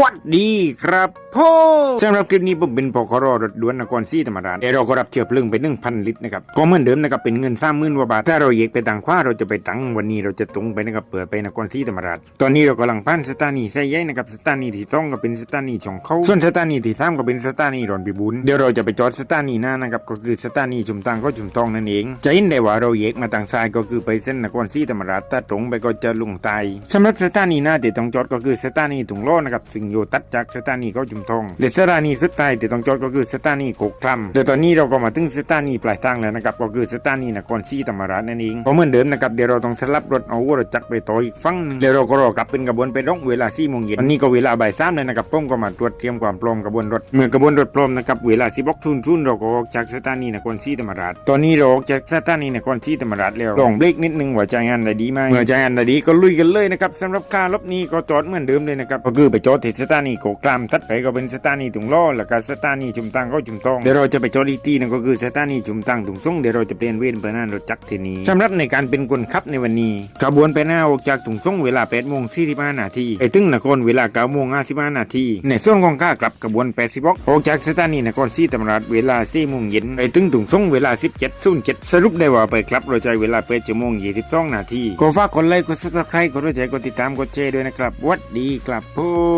วัดดีครับพ่อสำหรับคลิปนี้ผมเป็นปกรรถด่วนนครศรีธรรมราชเดี๋ยวเราก็รับเชื้อเพลิงไปหนึ่งพันลิตรนะครับก็เหมือนเดิมนะครับเป็นเงินสามหมื่นกว่าบาทถ้าเราเยกไปต่างขว้าเราจะไปตังวันนี้เราจะตรงไปนะครับเปิดไปนครศรีธรรมราชตอนนี้เรากำลังผ่านสถานีไซย้ายนะครับสถานีที่ต้องก็เป็นสถานีช่องเขาส่วนสถานีที่สามก็เป็นสถานีรอนพิบูลเดี๋ยวเราจะไปจอดสถานีหน้านะครับก็คือสถานีชุมทางก็ชุมทองนั่นเองจะเห็นได้ว่าเราเยกมาทางซ้ายก็คือไปเส้นนครศรีธรรมราชถ้าตรงไปก็จะลงใต้สำหรับสถานีหน้าที่ต้องจอดก็คือสถานีถุงโลนะครับซึ่งอยู่ตัดจากสถานีเขาชุมทองและสถานีสุดท้ายที่ต้องจอดก็คือสถานีโคกคลัมและตอนนี้เราก็มาถึงสถานีปลายทางแล้วนะครับก็คือสถานีนครศรีธรรมราชนั่นเองก็เหมือนเดิมนะครับเดี๋ยวเราต้องสลับรถเอารถจักรไปต่ออีกฝั่งหนึงแล้วเราก็รอกลับเป็นกระบวนไปร่องเวลา4โมงเย็นวันนี้ก็เวลาบ่ายสามเลยนะครับผมก็มาตรวจเตรียมความพร้อมกระบวนรถเมื่อกระบวนรถพร้อมนะครับเวลา16ทุ่นทุนเราก็ออกจากสถานีนครศรีธรรมราชตอนนี้เราออกจากสถานีนครศรีธรรมราชแล้วลองเบรกนิดนึงว่าใจงานได้ดีไหมเมื่อใจงานได้ดีก็ลุยกันเลยนะครับสำหรับการลบนี้ก็จอดเหมือนเดิมเลยนะครับก็คือไปจอดที่สถานีโกกลามทัดไปก็เป็นสถานีถุงล้อแล้วก็สถานีชุมตังก็ชุมทองเดี๋ยวเราจะไปจอดอีกที่หนึงก็คือสถานีชุมตังถุงส่งเดี๋ยวเราจะเปลี่ยนเวรเพื่อนั่นรถจักรทีนี้สำหรับในการเป็นคนขับในวันนี้ขบวนไปหน้าออกจากถุงส่งเวลา8โมง45นาทีไปถึงนครเวลา9โมง55นาทีในส่วนของข้ากลับขบวน80ออกจากสถานีนครศรีธรรมราชเวลา4โมงเย็นไปถึงถุงส่งเวลา 17.07สรุปได้ว่าไปกลับเราใจเวลา8ชั่วโมง22นาทีก็ฝากกดไลค์กดซับสไครต์กดหัวใจกดติดตามกดแชร์ด้วยนะครับหวัดดีครับผม